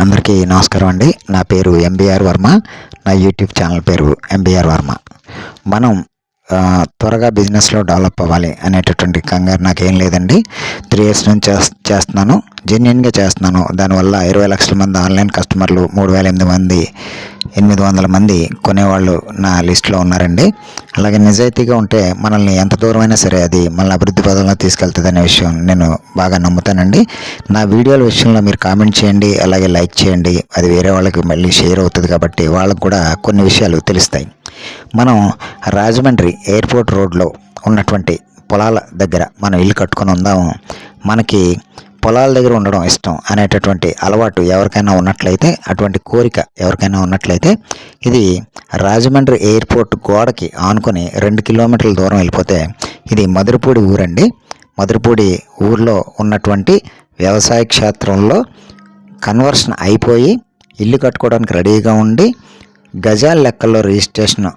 అందరికీ నమస్కారం అండి. నా పేరు ఎంబీఆర్ వర్మ. నా యూట్యూబ్ ఛానల్ పేరు ఎంబీఆర్ వర్మ. మనం త్వరగా బిజినెస్లో డెవలప్ అవ్వాలి అనేటటువంటి కంగారు నాకేం లేదండి. త్రీ ఇయర్స్ నుంచి చేస్తున్నాను. జెన్యున్గా చేస్తున్నాను. దానివల్ల ఇరవై లక్షల మంది ఆన్లైన్ కస్టమర్లు మూడు వేల ఎనిమిది మంది ఎనిమిది వందల మంది కొనేవాళ్ళు నా లిస్ట్లో ఉన్నారండి. అలాగే నిజాయితీగా ఉంటే మనల్ని ఎంత దూరమైనా సరే అది మళ్ళీ అభివృద్ధి పదంలో తీసుకెళ్తుంది అనే విషయం నేను బాగా నమ్ముతానండి. నా వీడియోల విషయంలో మీరు కామెంట్ చేయండి అలాగే లైక్ చేయండి. అది వేరే వాళ్ళకి మళ్ళీ షేర్ అవుతుంది కాబట్టి వాళ్ళకు కూడా కొన్ని విషయాలు తెలుస్తాయి. మనం రాజమండ్రి ఎయిర్పోర్ట్ రోడ్లో ఉన్నటువంటి పొలాల దగ్గర మనం ఇల్లు కట్టుకొని ఉందాము. మనకి పొలాల దగ్గర ఉండడం ఇష్టం అనేటటువంటి అలవాటు ఎవరికైనా ఉన్నట్లయితే అటువంటి కోరిక ఎవరికైనా ఉన్నట్లయితే ఇది రాజమండ్రి ఎయిర్పోర్ట్ గోడకి ఆనుకొని రెండు కిలోమీటర్ల దూరం వెళ్ళిపోతే ఇది మధురపూడి ఊరండి. మధురపూడి ఊర్లో ఉన్నటువంటి వ్యవసాయ క్షేత్రంలో కన్వర్షన్ అయిపోయి ఇల్లు కట్టుకోవడానికి రెడీగా ఉండి గజాల లెక్కల్లో రిజిస్ట్రేషన్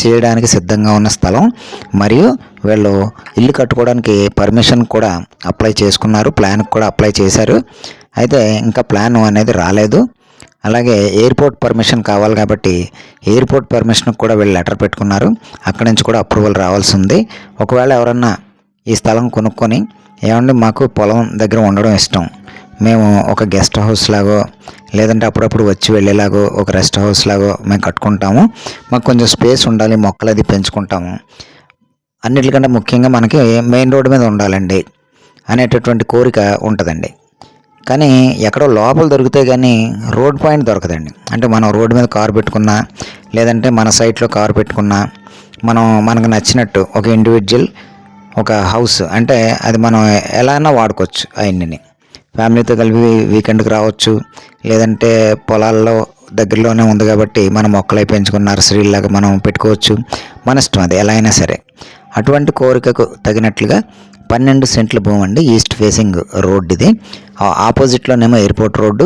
చేయడానికి సిద్ధంగా ఉన్న స్థలం. మరియు వీళ్ళు ఇల్లు కట్టుకోవడానికి పర్మిషన్ కూడా అప్లై చేసుకున్నారు. ప్లాన్ కూడా అప్లై చేశారు. అయితే ఇంకా ప్లాన్ అనేది రాలేదు. అలాగే ఎయిర్పోర్ట్ పర్మిషన్ కావాలి కాబట్టి ఎయిర్పోర్ట్ పర్మిషన్ కూడా వీళ్ళు లెటర్ పెట్టుకున్నారు. అక్కడి నుంచి కూడా అప్రూవల్ రావాల్సి ఉంది. ఒకవేళ ఎవరన్నా ఈ స్థలం కొనుక్కొని ఏమండి మాకు పొలం దగ్గర ఉండడం ఇష్టం. మేము ఒక గెస్ట్ హౌస్ లాగో లేదంటే అప్పుడప్పుడు వచ్చి వెళ్ళేలాగో ఒక రెస్ట్ హౌస్ లాగో మేము కట్టుకుంటాము. మాకు కొంచెం స్పేస్ ఉండాలి మొక్కలు అది పెంచుకుంటాము. అన్నిటికంటే ముఖ్యంగా మనకి మెయిన్ రోడ్డు మీద ఉండాలండి అనేటటువంటి కోరిక ఉంటుందండి. కానీ ఎక్కడో లోపల దొరికితే కానీ రోడ్ పాయింట్ దొరకదండి. అంటే మనం రోడ్డు మీద కారు పెట్టుకున్నా లేదంటే మన సైట్లో కారు పెట్టుకున్నా మనం మనకు నచ్చినట్టు ఒక ఇండివిజువల్ ఒక హౌస్ అంటే అది మనం ఎలా అయినా వాడుకోవచ్చు అవన్నీ ఫ్యామిలీతో కలిపి వీకెండ్కి రావచ్చు. లేదంటే పొలాల్లో దగ్గరలోనే ఉంది కాబట్టి మనం మొక్కలై పెంచుకున్న నర్సరీలాగా మనం పెట్టుకోవచ్చు. మన ఇష్టం అది ఎలా అయినా సరే. అటువంటి కోరికకు తగినట్లుగా పన్నెండు సెంట్ల భూమి అండి ఈస్ట్ ఫేసింగ్ రోడ్ ఇది. ఆపోజిట్లోనేమో ఎయిర్పోర్ట్ రోడ్డు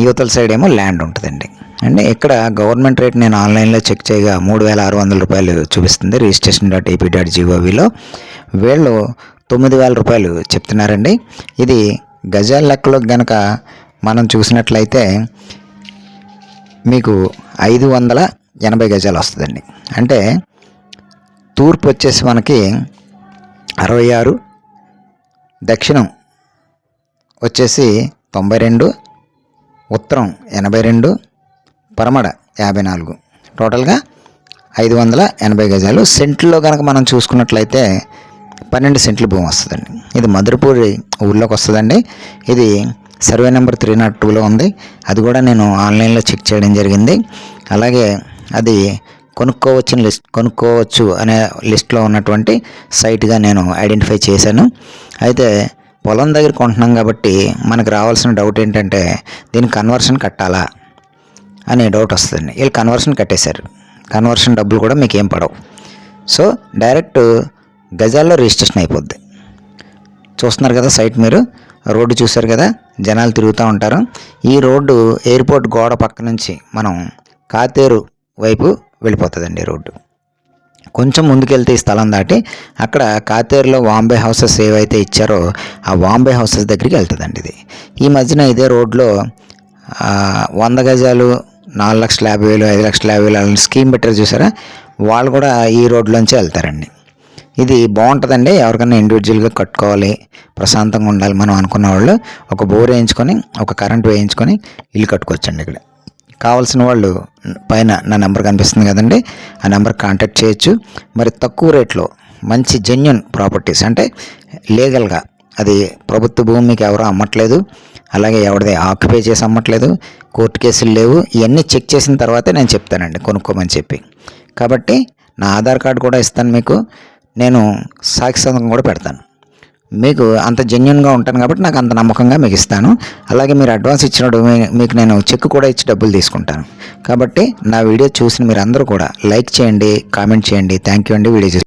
యువతల సైడ్ ఏమో ల్యాండ్ ఉంటుందండి. అంటే ఇక్కడ గవర్నమెంట్ రేట్ నేను ఆన్లైన్లో చెక్ చేయగా మూడు వేల ఆరు వందల రూపాయలు చూపిస్తుంది రిజిస్ట్రేషన్ డాట్ ఏపీ డాట్ జీఓవీలో. వీళ్ళు తొమ్మిది వేల రూపాయలు చెప్తున్నారండి. ఇది గజాల లెక్కలో గనక మనం చూసినట్లయితే మీకు ఐదు వందల ఎనభై గజాలు వస్తుందండి. అంటే తూర్పు వచ్చేసి మనకి అరవై ఆరు దక్షిణం వచ్చేసి తొంభై రెండు ఉత్తరం ఎనభై రెండు పరమడ యాభై నాలుగు. టోటల్గా ఐదు వందల ఎనభై గజాలు. సెంట్లో కనుక మనం చూసుకున్నట్లయితే పన్నెండు సెంట్లు భూమి వస్తుందండి. ఇది మధురపూరి ఊర్లోకి వస్తుందండి. ఇది సర్వే నెంబర్ త్రీ నాట్ టూలో ఉంది. అది కూడా నేను ఆన్లైన్లో చెక్ చేయడం జరిగింది. అలాగే అది కొనుక్కోవచ్చిన లిస్ట్ కొనుక్కోవచ్చు అనే లిస్ట్లో ఉన్నటువంటి సైట్గా నేను ఐడెంటిఫై చేశాను. అయితే పొలం దగ్గర కొంటున్నాం కాబట్టి మనకు రావాల్సిన డౌట్ ఏంటంటే దీని కన్వర్షన్ కట్టాలా అనే డౌట్ వస్తుంది వీళ్ళు కన్వర్షన్ కట్టేశారు. కన్వర్షన్ డబ్బులు కూడా మీకు ఏం పడవు. సో డైరెక్ట్ గజాల్లో రిజిస్ట్రేషన్ అయిపోద్ది. చూస్తున్నారు కదా సైట్ మీరు? రోడ్డు చూశారు కదా? జనాలు తిరుగుతూ ఉంటారు. ఈ రోడ్డు ఎయిర్పోర్ట్ గోడ పక్క నుంచి మనం కాతేరు వైపు వెళ్ళిపోతుందండి రోడ్డు. కొంచెం ముందుకెళ్తే ఈ స్థలం దాటి అక్కడ కాతేరులో వాంబే హౌసెస్ ఏవైతే ఇచ్చారో ఆ వాంబే హౌసెస్ దగ్గరికి వెళ్తుందండి ఇది. ఈ మధ్యన ఇదే రోడ్లో వంద గజాలు నాలుగు లక్షల యాభై వేలు ఐదు లక్షల యాభై వేలు స్కీమ్ పెట్టారు చూసారా? వాళ్ళు కూడా ఈ రోడ్లోంచి వెళ్తారండి. ఇది బాగుంటుందండి. ఎవరికైనా ఇండివిజువల్గా కట్టుకోవాలి. ప్రశాంతంగా ఉండాలి మనం అనుకున్న వాళ్ళు. ఒక బోర్ వేయించుకొని ఒక కరెంట్ వేయించుకొని ఇల్లు కట్టుకోవచ్చండి ఇక్కడ. కావాల్సిన వాళ్ళు పైన నా నెంబర్ కనిపిస్తుంది కదండి. ఆ నెంబర్ కాంటాక్ట్ చేయొచ్చు. మరి తక్కువ రేట్లో మంచి జెన్యున్ ప్రాపర్టీస్ అంటే లీగల్గా అది ప్రభుత్వ భూమి మీకు ఎవరో అమ్మట్లేదు. అలాగే ఎవరిది ఆక్యుపై చేసి అమ్మట్లేదు. కోర్టు కేసులు లేవు. ఇవన్నీ చెక్ చేసిన తర్వాతే నేను చెప్తానండి. కొనుక్కోమని చెప్పి. కాబట్టి నా ఆధార్ కార్డు కూడా ఇస్తాను మీకు. నేను సాక్షి సంతకం కూడా పెడతాను. మీకు అంత జెన్యున్గా ఉంటాను కాబట్టి నాకు అంత నమ్మకంగా మీకు ఇస్తాను. అలాగే మీరు అడ్వాన్స్ ఇచ్చినప్పుడు మీకు నేను చెక్ కూడా ఇచ్చి డబ్బులు తీసుకుంటాను. కాబట్టి నా వీడియో చూసిన మీరు అందరూ కూడా లైక్ చేయండి కామెంట్ చేయండి. థ్యాంక్ యూ అండి. వీడియో